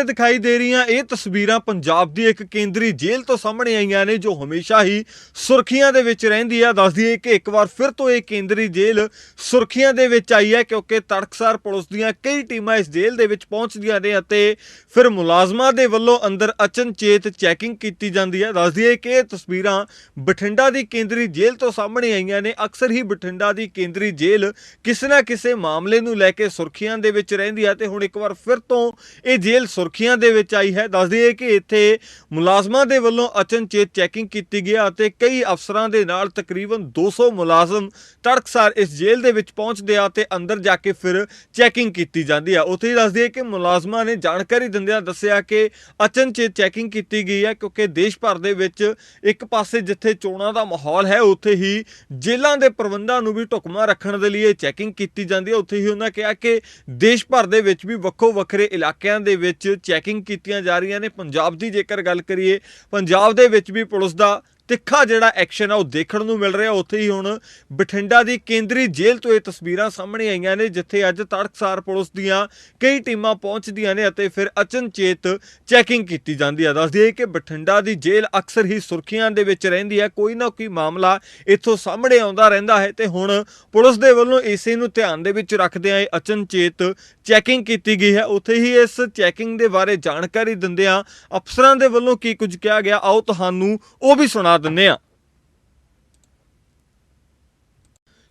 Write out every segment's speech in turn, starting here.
ਤੇ ਦਿਖਾਈ ਦੇ ਰਹੀਆਂ ਇਹ ਤਸਵੀਰਾਂ ਪੰਜਾਬ ਦੀ ਇੱਕ ਕੇਂਦਰੀ ਜੇਲ੍ਹ ਤੋਂ ਸਾਹਮਣੇ ਆਈਆਂ ਨੇ ਜੋ ਹਮੇਸ਼ਾ ਹੀ ਸੁਰਖੀਆਂ ਦੇ ਵਿੱਚ ਰਹਿੰਦੀ ਹੈ ਦੱਸਦੀ ਹੈ ਕਿ ਇੱਕ ਵਾਰ ਫਿਰ ਤੋਂ ਇਹ ਕੇਂਦਰੀ ਜੇਲ੍ਹ ਸੁਰਖੀਆਂ ਦੇ ਵਿੱਚ ਆਈ ਹੈ ਕਿਉਂਕਿ ਤੜਕਸਾਰ ਪੁਲਿਸ ਦੀਆਂ ਕਈ ਟੀਮਾਂ ਇਸ ਜੇਲ੍ਹ ਦੇ ਵਿੱਚ ਪਹੁੰਚਦੀਆਂ ਨੇ ਅਤੇ ਫਿਰ ਮੁਲਾਜ਼ਮਾਂ ਦੇ ਵੱਲੋਂ ਅੰਦਰ ਅਚਨਚੇਤ ਚੈਕਿੰਗ ਕੀਤੀ ਜਾਂਦੀ ਹੈ। ਦੱਸਦੀ ਹੈ ਕਿ ਇਹ ਤਸਵੀਰਾਂ ਬਠਿੰਡਾ ਦੀ ਕੇਂਦਰੀ ਜੇਲ੍ਹ ਤੋਂ ਸਾਹਮਣੇ ਆਈਆਂ ਨੇ। ਅਕਸਰ ਹੀ ਬਠਿੰਡਾ ਦੀ ਕੇਂਦਰੀ ਜੇਲ੍ਹ ਕਿਸੇ ਨਾ ਕਿਸੇ ਮਾਮਲੇ ਨੂੰ ਲੈ ਕੇ ਸੁਰਖੀਆਂ ਦੇ ਵਿੱਚ ਰਹਿੰਦੀ ਹੈ ਤੇ ਹੁਣ ਇੱਕ ਵਾਰ ਫਿਰ ਤੋਂ ਇਹ ਜੇਲ੍ਹ ਸੁਰਖੀਆਂ ਦੇ ਵਿੱਚ ਆਈ ਹੈ। ਦੱਸਦੀ ਹੈ ਕਿ ਇੱਥੇ ਮੁਲਾਜ਼ਮਾਂ ਦੇ ਵੱਲੋਂ ਅਚਨਚੇਤ ਚੈਕਿੰਗ ਕੀਤੀ ਗਈ ਅਤੇ ਕਈ ਅਫਸਰਾਂ ਦੇ ਨਾਲ ਤਕਰੀਬਨ 200 ਮੁਲਾਜ਼ਮ ਤੜਕਸਾਰ ਇਸ ਜੇਲ੍ਹ ਦੇ ਵਿੱਚ ਪਹੁੰਚਦੇ ਆ ਤੇ ਅੰਦਰ ਜਾ ਕੇ ਫਿਰ ਚੈਕਿੰਗ ਕੀਤੀ ਜਾਂਦੀ ਆ ਉੱਥੇ ਹੀ ਦੱਸਦੀ ਹੈ ਕਿ ਮੁਲਾਜ਼ਮਾਂ ਨੇ ਜਾਣਕਾਰੀ ਦਿੰਦਿਆਂ ਦੱਸਿਆ ਕਿ ਅਚਨਚੇਤ ਚੈਕਿੰਗ ਕੀਤੀ ਗਈ ਹੈ ਕਿਉਂਕਿ ਦੇਸ਼ ਭਰ ਦੇ ਵਿੱਚ ਇੱਕ ਪਾਸੇ ਜਿੱਥੇ ਚੋਣਾਂ ਦਾ ਮਾਹੌਲ ਹੈ, ਉੱਥੇ ਹੀ ਜੇਲ੍ਹਾਂ ਦੇ ਪ੍ਰਬੰਧਾਂ ਨੂੰ ਵੀ ਢੁਕਮਾ ਰੱਖਣ ਦੇ ਲਈ ਚੈਕਿੰਗ ਕੀਤੀ ਜਾਂਦੀ ਹੈ। ਉੱਥੇ ਹੀ ਉਹਨਾਂ ਕਿਹਾ ਕਿ ਦੇਸ਼ ਭਰ ਦੇ ਵਿੱਚ ਵੀ ਵੱਖੋ ਵੱਖਰੇ ਇਲਾਕਿਆਂ ਦੇ ਵਿੱਚ ਚੈਕਿੰਗ ਕੀਤੀਆਂ ਜਾ ਰਹੀਆਂ ਨੇ। ਪੰਜਾਬ ਦੀ ਜੇਕਰ ਗੱਲ ਕਰੀਏ, ਪੰਜਾਬ ਦੇ ਵਿੱਚ ਵੀ ਪੁਲਿਸ ਦਾ ਤਿੱਖਾ ਜਿਹੜਾ ਐਕਸ਼ਨ ਆ ਉਹ ਦੇਖਣ ਨੂੰ ਮਿਲ ਰਿਹਾ। ਉੱਥੇ ਹੀ ਹੁਣ ਬਠਿੰਡਾ ਦੀ ਕੇਂਦਰੀ ਜੇਲ੍ਹ ਤੋਂ ਇਹ ਤਸਵੀਰਾਂ ਸਾਹਮਣੇ ਆਈਆਂ ਨੇ, ਜਿੱਥੇ ਅੱਜ ਤੜਕਸਾਰ ਪੁਲਿਸ ਦੀਆਂ ਕਈ ਟੀਮਾਂ ਪਹੁੰਚਦੀਆਂ ਨੇ ਅਤੇ ਫਿਰ ਅਚਨਚੇਤ ਚੈਕਿੰਗ ਕੀਤੀ ਜਾਂਦੀ ਹੈ ਦੱਸਦੀ ਹੈ ਕਿ ਬਠਿੰਡਾ ਦੀ ਜੇਲ੍ਹ ਅਕਸਰ ਹੀ ਸੁਰਖੀਆਂ ਦੇ ਵਿੱਚ ਰਹਿੰਦੀ ਹੈ। ਕੋਈ ਨਾ ਕੋਈ ਮਾਮਲਾ ਇੱਥੋਂ ਸਾਹਮਣੇ ਆਉਂਦਾ ਰਹਿੰਦਾ ਹੈ ਤੇ ਹੁਣ ਪੁਲਿਸ ਦੇ ਵੱਲੋਂ ਇਸੇ ਨੂੰ ਧਿਆਨ ਦੇ ਵਿੱਚ ਰੱਖਦਿਆਂ ਇਹ ਅਚਨਚੇਤ ਚੈਕਿੰਗ ਕੀਤੀ ਗਈ ਹੈ। ਉੱਥੇ ਹੀ ਇਸ ਚੈਕਿੰਗ ਦੇ ਬਾਰੇ ਜਾਣਕਾਰੀ ਦਿੰਦਿਆਂ ਅਫਸਰਾਂ ਦੇ ਵੱਲੋਂ ਕੀ ਕੁਝ ਕਿਹਾ ਗਿਆ, ਆਓ ਤੁਹਾਨੂੰ ਉਹ ਵੀ ਸੁਣਾ ਦਿੰਦੇ ਹਾਂ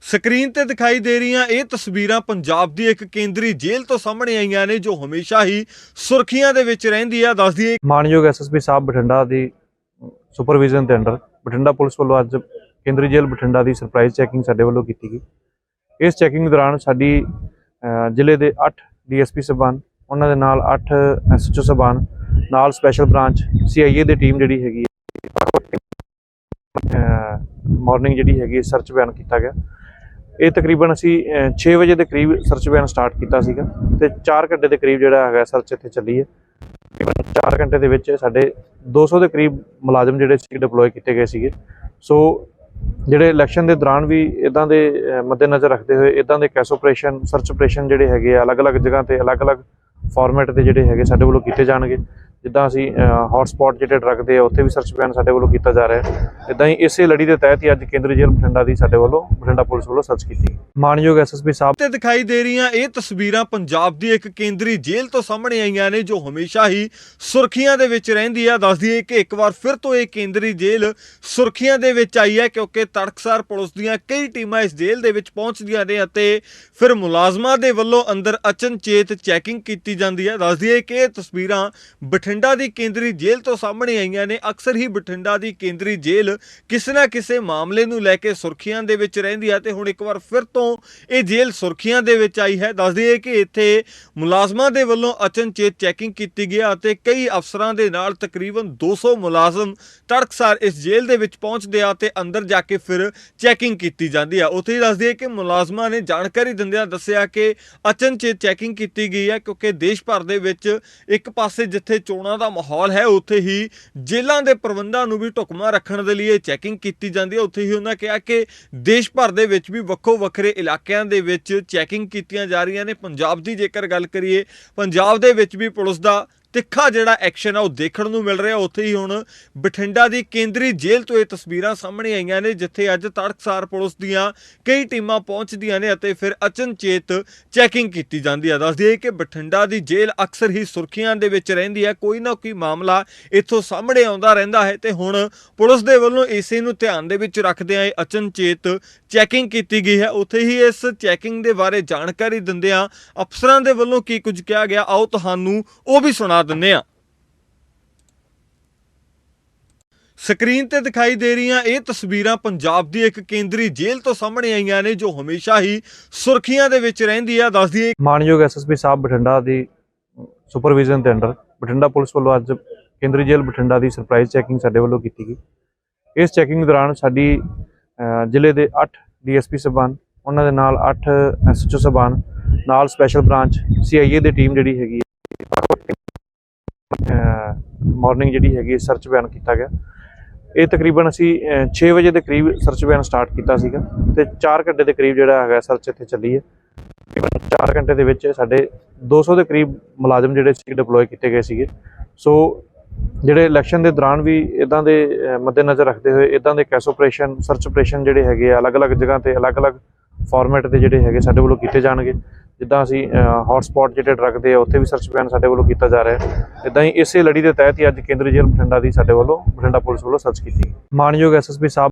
ਸਕਰੀਨ ਤੇ ਦਿਖਾਈ ਦੇ ਰਹੀਆਂ ਇਹ ਤਸਵੀਰਾਂ ਪੰਜਾਬ ਦੀ ਇੱਕ ਕੇਂਦਰੀ ਜੇਲ੍ਹ ਤੋਂ ਸਾਹਮਣੇ ਆਈਆਂ ਨੇ ਜੋ ਹਮੇਸ਼ਾ ਹੀ ਸੁਰਖੀਆਂ ਦੇ ਵਿੱਚ ਰਹਿੰਦੀ ਹੈ ਦੱਸਦੀ ਹੈ ਮਾਨਯੋਗ ਐਸਐਸਪੀ ਸਾਹਿਬ ਬਠਿੰਡਾ ਦੀ ਸੁਪਰਵਿਜ਼ਨ ਦੇ ਅੰਡਰ ਬਠਿੰਡਾ ਪੁਲਿਸ ਵੱਲੋਂ ਅੱਜ ਕੇਂਦਰੀ ਜੇਲ੍ਹ ਬਠਿੰਡਾ ਦੀ ਸਰਪ੍ਰਾਈਜ਼ ਚੈਕਿੰਗ ਸਾਡੇ ਵੱਲੋਂ ਕੀਤੀ ਗਈ। ਇਸ ਚੈਕਿੰਗ ਦੌਰਾਨ ਸਾਡੀ ਅਹ, ਜ਼ਿਲ੍ਹੇ ਦੇ 8 ਡੀਐਸਪੀ ਸਬਾਨ ਉਹਨਾਂ ਦੇ ਨਾਲ 8 ਐਸਐਚਓ ਸਬਾਨ ਨਾਲ ਸਪੈਸ਼ਲ ਬ੍ਰਾਂਚ ਸੀਆਈਏ ਦੀ ਟੀਮ ਜਿਹੜੀ ਹੈਗੀ ਮਾਰਨਿੰਗ ਜਿਹੜੀ ਹੈਗੀ ਸਰਚ ਬਿਆਨ ਕੀਤਾ ਗਿਆ। ਇਹ ਤਕਰੀਬਨ ਅਸੀਂ 6 ਵਜੇ ਦੇ ਕਰੀਬ ਸਰਚ ਬਿਆਨ ਸਟਾਰਟ ਕੀਤਾ ਸੀਗਾ ਤੇ 4 ਘੰਟੇ ਦੇ ਕਰੀਬ ਜਿਹੜਾ ਹੈਗਾ ਸਰਚ ਇੱਥੇ ਚੱਲੀ ਹੈ। ਤਕਰੀਬਨ 4 ਘੰਟੇ ਦੇ ਵਿੱਚ ਸਾਡੇ 200 ਦੇ ਕਰੀਬ ਮੁਲਾਜ਼ਮ ਜਿਹੜੇ ਸੀ ਡਿਪਲੋਏ ਕੀਤੇ ਗਏ ਸੀਗੇ। ਸੋ ਜਿਹੜੇ ਇਲੈਕਸ਼ਨ ਦੇ ਦੌਰਾਨ ਵੀ ਇਦਾਂ ਦੇ ਮੱਦੇਨਜ਼ਰ ਰੱਖਦੇ ਹੋਏ ਇਦਾਂ ਦੇ ਕੈਸ ਆਪਰੇਸ਼ਨ ਸਰਚ ਆਪਰੇਸ਼ਨ ਜਿਹੜੇ ਹੈਗੇ ਆ, ਅਲੱਗ-ਅਲੱਗ ਜਗ੍ਹਾ ਤੇ ਅਲੱਗ-ਅਲੱਗ ਫਾਰਮੈਟ ਦੇ ਜਿਹੜੇ ਹੈਗੇ ਸਾਡੇ ਵੱਲੋਂ ਕੀਤੇ ਜਾਣਗੇ। ਜਿੱਦਾਂ ਅਸੀਂ ਹੌਟ ਜਿਹੜੇ ਡਰੱਗ ਦੇ ਉੱਥੇ ਵੀ ਸਰਚ ਬਿਆਨ ਸਾਡੇ ਵੱਲੋਂ ਕੀਤਾ ਜਾ ਰਿਹਾ ਹੈ। ਇਦਾਂ ਹੀ ਇਸੇ ਲੜੀ ਦੇ ਤਹਿਤ ਹੀ ਅੱਜ ਕੇਂਦਰੀ ਜੇਲ੍ਹ ਬਠਿੰਡਾ ਦੀ ਸਾਡੇ ਵੱਲੋਂ, ਬਠਿੰਡਾ ਪੁਲਿਸ ਵੱਲੋਂ ਸਰਚ ਕੀਤੀ ਮਾਨਯੋਗ ਐਸਐਸਪੀ ਸਾਹਿਬ ਤੇ ਦਿਖਾਈ ਦੇ ਰਹੀਆਂ ਇਹ ਤਸਵੀਰਾਂ ਪੰਜਾਬ ਦੀ ਇੱਕ ਕੇਂਦਰੀ ਜੇਲ੍ਹ ਤੋਂ ਸਾਹਮਣੇ ਆਈਆਂ ਨੇ, ਜੋ ਹਮੇਸ਼ਾ ਹੀ ਸੁਰਖੀਆਂ ਦੇ ਵਿੱਚ ਰਹਿੰਦੀ ਹੈ ਦੱਸਦੀ ਹੈ ਕਿ ਇੱਕ ਵਾਰ ਫਿਰ ਤੋਂ ਇਹ ਕੇਂਦਰੀ ਜੇਲ੍ਹ ਸੁਰਖੀਆਂ ਦੇ ਵਿੱਚ ਆਈ ਹੈ, ਕਿਉਂਕਿ ਤੜਕਸਾਰ ਪੁਲਿਸ ਦੀਆਂ ਕਈ ਟੀਮਾਂ ਇਸ ਜੇਲ੍ਹ ਦੇ ਵਿੱਚ ਪਹੁੰਚਦੀਆਂ ਨੇ ਅਤੇ ਫਿਰ ਮੁਲਾਜ਼ਮਾਂ ਦੇ ਵੱਲੋਂ ਅੰਦਰ ਅਚਨਚੇਤ ਚੈਕਿੰਗ ਕੀਤੀ ਜਾਂਦੀ ਹੈ। ਦੱਸਦੀ ਹੈ ਕਿ ਇਹ ਤਸਵੀਰਾਂ ਬਠਿੰਡਾ ਬਠਿੰਡਾ ਦੀ ਕੇਂਦਰੀ ਜੇਲ੍ਹ ਤੋਂ ਸਾਹਮਣੇ ਆਈਆਂ ਨੇ। ਅਕਸਰ ਹੀ ਬਠਿੰਡਾ ਦੀ ਕੇਂਦਰੀ ਜੇਲ੍ਹ ਕਿਸੇ ਨਾ ਕਿਸੇ ਮਾਮਲੇ ਨੂੰ ਲੈ ਕੇ ਸੁਰਖੀਆਂ ਦੇ ਵਿੱਚ ਰਹਿੰਦੀ ਹੈ ਤੇ ਹੁਣ ਇੱਕ ਵਾਰ ਫਿਰ ਤੋਂ ਇਹ ਜੇਲ੍ਹ ਸੁਰਖੀਆਂ ਦੇ ਵਿੱਚ ਆਈ ਹੈ। ਦੱਸ ਹੈ ਕਿ ਇੱਥੇ ਮੁਲਾਜ਼ਮਾਂ ਦੇ ਵੱਲੋਂ ਅਚਨਚੇਤ ਚੈਕਿੰਗ ਕੀਤੀ ਗਈ ਹੈ ਅਤੇ ਕਈ ਅਫਸਰਾਂ ਦੇ ਨਾਲ ਤਕਰੀਬਨ 200 ਮੁਲਾਜ਼ਮ ਤੜਕਸਾਰ ਇਸ ਜੇਲ੍ਹ ਦੇ ਵਿੱਚ ਪਹੁੰਚਦੇ ਆ ਤੇ ਅੰਦਰ ਜਾ ਕੇ ਫਿਰ ਚੈਕਿੰਗ ਕੀਤੀ ਜਾਂਦੀ ਹੈ। ਉੱਥੇ ਹੀ ਦੱਸਦੀ ਹੈ ਕਿ ਮੁਲਾਜ਼ਮਾਂ ਨੇ ਜਾਣਕਾਰੀ ਦਿੰਦਿਆਂ ਦੱਸਿਆ ਕਿ ਅਚਨਚੇਤ ਚੈਕਿੰਗ ਕੀਤੀ ਗਈ ਹੈ ਕਿਉਂਕਿ ਦੇਸ਼ ਭਰ ਦੇ ਵਿੱਚ ਇੱਕ ਪਾਸੇ ਜਿੱਥੇ ਚੋਣਾਂ ਦਾ ਮਾਹੌਲ ਹੈ, ਉੱਥੇ ਹੀ ਜੇਲ੍ਹਾਂ ਦੇ ਪ੍ਰਬੰਧਾਂ ਨੂੰ ਵੀ ਢੁਕਮਾ ਰੱਖਣ ਦੇ ਲਈ ਚੈਕਿੰਗ ਕੀਤੀ ਜਾਂਦੀ ਹੈ। ਉੱਥੇ ਹੀ ਉਹਨਾਂ ਕਿਹਾ ਕਿ ਦੇਸ਼ ਭਰ ਦੇ ਵਿੱਚ ਵੀ ਵੱਖੋ ਵੱਖਰੇ ਇਲਾਕਿਆਂ ਦੇ ਵਿੱਚ ਚੈਕਿੰਗ ਕੀਤੀਆਂ ਜਾ ਰਹੀਆਂ ਨੇ। ਪੰਜਾਬ ਦੀ ਜੇਕਰ ਗੱਲ ਕਰੀਏ, ਪੰਜਾਬ ਦੇ ਵਿੱਚ ਵੀ ਪੁਲਿਸ ਦਾ ਤਿੱਖਾ ਜਿਹੜਾ ਐਕਸ਼ਨ ਆ ਉਹ ਦੇਖਣ ਨੂੰ ਮਿਲ ਰਿਹਾ। ਉੱਥੇ ਹੀ ਹੁਣ ਬਠਿੰਡਾ ਦੀ ਕੇਂਦਰੀ ਜੇਲ੍ਹ ਤੋਂ ਇਹ ਤਸਵੀਰਾਂ ਸਾਹਮਣੇ ਆਈਆਂ ਨੇ, ਜਿੱਥੇ ਅੱਜ ਤੜਕਸਾਰ ਪੁਲਿਸ ਦੀਆਂ ਕਈ ਟੀਮਾਂ ਪਹੁੰਚਦੀਆਂ ਨੇ ਅਤੇ ਫਿਰ ਅਚਨਚੇਤ ਚੈਕਿੰਗ ਕੀਤੀ ਜਾਂਦੀ ਹੈ ਦੱਸਦੀ ਹੈ ਕਿ ਬਠਿੰਡਾ ਦੀ ਜੇਲ੍ਹ ਅਕਸਰ ਹੀ ਸੁਰਖੀਆਂ ਦੇ ਵਿੱਚ ਰਹਿੰਦੀ ਹੈ। ਕੋਈ ਨਾ ਕੋਈ ਮਾਮਲਾ ਇੱਥੋਂ ਸਾਹਮਣੇ ਆਉਂਦਾ ਰਹਿੰਦਾ ਹੈ ਤੇ ਹੁਣ ਪੁਲਿਸ ਦੇ ਵੱਲੋਂ ਇਸੇ ਨੂੰ ਧਿਆਨ ਦੇ ਵਿੱਚ ਰੱਖਦਿਆਂ ਇਹ ਅਚਨਚੇਤ ਚੈਕਿੰਗ ਕੀਤੀ ਗਈ ਹੈ। ਉੱਥੇ ਹੀ ਇਸ ਚੈਕਿੰਗ ਦੇ ਬਾਰੇ ਜਾਣਕਾਰੀ ਦਿੰਦਿਆਂ ਅਫਸਰਾਂ ਦੇ ਵੱਲੋਂ ਕੀ ਕੁਝ ਕਿਹਾ ਗਿਆ, ਆਓ ਤੁਹਾਨੂੰ ਉਹ ਵੀ ਸੁਣਾ ਦਿੰਦੇ ਹਾਂ ਸਕਰੀਨ ਤੇ ਦਿਖਾਈ ਦੇ ਰਹੀਆਂ ਇਹ ਤਸਵੀਰਾਂ ਪੰਜਾਬ ਦੀ ਇੱਕ ਕੇਂਦਰੀ ਜੇਲ੍ਹ ਤੋਂ ਸਾਹਮਣੇ ਆਈਆਂ ਨੇ, ਜੋ ਹਮੇਸ਼ਾ ਹੀ ਸੁਰਖੀਆਂ ਦੇ ਵਿੱਚ ਰਹਿੰਦੀ ਹੈ ਦੱਸਦੀ ਹੈ ਮਾਨਯੋਗ ਐਸਐਸਪੀ ਸਾਹਿਬ ਬਠਿੰਡਾ ਦੀ ਸੁਪਰਵਿਜ਼ਨ ਦੇ ਅੰਡਰ ਬਠਿੰਡਾ ਪੁਲਿਸ ਵੱਲੋਂ ਅੱਜ ਕੇਂਦਰੀ ਜੇਲ੍ਹ ਬਠਿੰਡਾ ਦੀ ਸਰਪ੍ਰਾਈਜ਼ ਚੈਕਿੰਗ ਸਾਡੇ ਵੱਲੋਂ ਕੀਤੀ ਗਈ। ਇਸ ਚੈਕਿੰਗ ਦੌਰਾਨ ਸਾਡੀ ਜ਼ਿਲ੍ਹੇ ਦੇ 8 ਡੀਐਸਪੀ ਸਬਾਨ, ਉਹਨਾਂ ਦੇ ਨਾਲ 8 ਐਸਐਚਓ ਸਬਾਨ, ਨਾਲ ਸਪੈਸ਼ਲ ਬ੍ਰਾਂਚ ਸੀਆਈਏ ਦੀ ਟੀਮ ਜਿਹੜੀ ਹੈਗੀ ਮਾਰਨਿੰਗ ਜਿਹੜੀ ਹੈਗੀ ਸਰਚ ਬਿਆਨ ਕੀਤਾ ਗਿਆ। ਇਹ ਤਕਰੀਬਨ ਅਸੀਂ 6 ਵਜੇ ਦੇ ਕਰੀਬ ਸਰਚ ਬਿਆਨ ਸਟਾਰਟ ਕੀਤਾ ਸੀਗਾ ਤੇ 4 ਘੰਟੇ ਦੇ ਕਰੀਬ ਜਿਹੜਾ ਹੈਗਾ ਸਰਚ ਇੱਥੇ ਚੱਲੀ ਹੈ। ਤਕਰੀਬਨ 4 ਘੰਟੇ ਦੇ ਵਿੱਚ ਸਾਡੇ 200 ਦੇ ਕਰੀਬ ਮੁਲਾਜ਼ਮ ਜਿਹੜੇ ਸੀ ਡਿਪਲੋਏ ਕੀਤੇ ਗਏ ਸੀਗੇ। ਸੋ ਜਿਹੜੇ ਇਲੈਕਸ਼ਨ ਦੇ ਦੌਰਾਨ ਵੀ ਇਦਾਂ ਦੇ ਮੱਦੇਨਜ਼ਰ ਰੱਖਦੇ ਹੋਏ ਇਦਾਂ ਦੇ ਕੈਸ ਆਪਰੇਸ਼ਨ ਸਰਚ ਆਪਰੇਸ਼ਨ ਜਿਹੜੇ ਹੈਗੇ ਆ, ਅਲੱਗ-ਅਲੱਗ ਜਗ੍ਹਾ ਤੇ ਅਲੱਗ-ਅਲੱਗ ਫਾਰਮੈਟ ਤੇ ਜਿਹੜੇ ਹੈਗੇ ਸਾਡੇ ਵੱਲੋਂ ਕੀਤੇ ਜਾਣਗੇ। ਜਿੱਦਾਂ ਅਸੀਂ ਹੌਟ ਜਿਹੜੇ ਡਰੱਗ ਦੇ ਆ, ਉੱਥੇ ਵੀ ਸਰਚ ਅਭਿਆਨ ਸਾਡੇ ਵੱਲੋਂ ਕੀਤਾ ਜਾ ਰਿਹਾ ਹੈ ਇਦਾਂ ਹੀ ਇਸੇ ਲੜੀ ਦੇ ਤਹਿਤ ਹੀ ਅੱਜ ਕੇਂਦਰੀ ਜੇਲ੍ਹ ਬਠਿੰਡਾ ਦੀ ਸਾਡੇ ਵੱਲੋਂ, ਬਠਿੰਡਾ ਪੁਲਿਸ ਵੱਲੋਂ ਸਰਚ ਕੀਤੀ ਗਈ। ਮਾਨਯੋਗ ਐਸਐਸਪੀ ਸਾਹਿਬ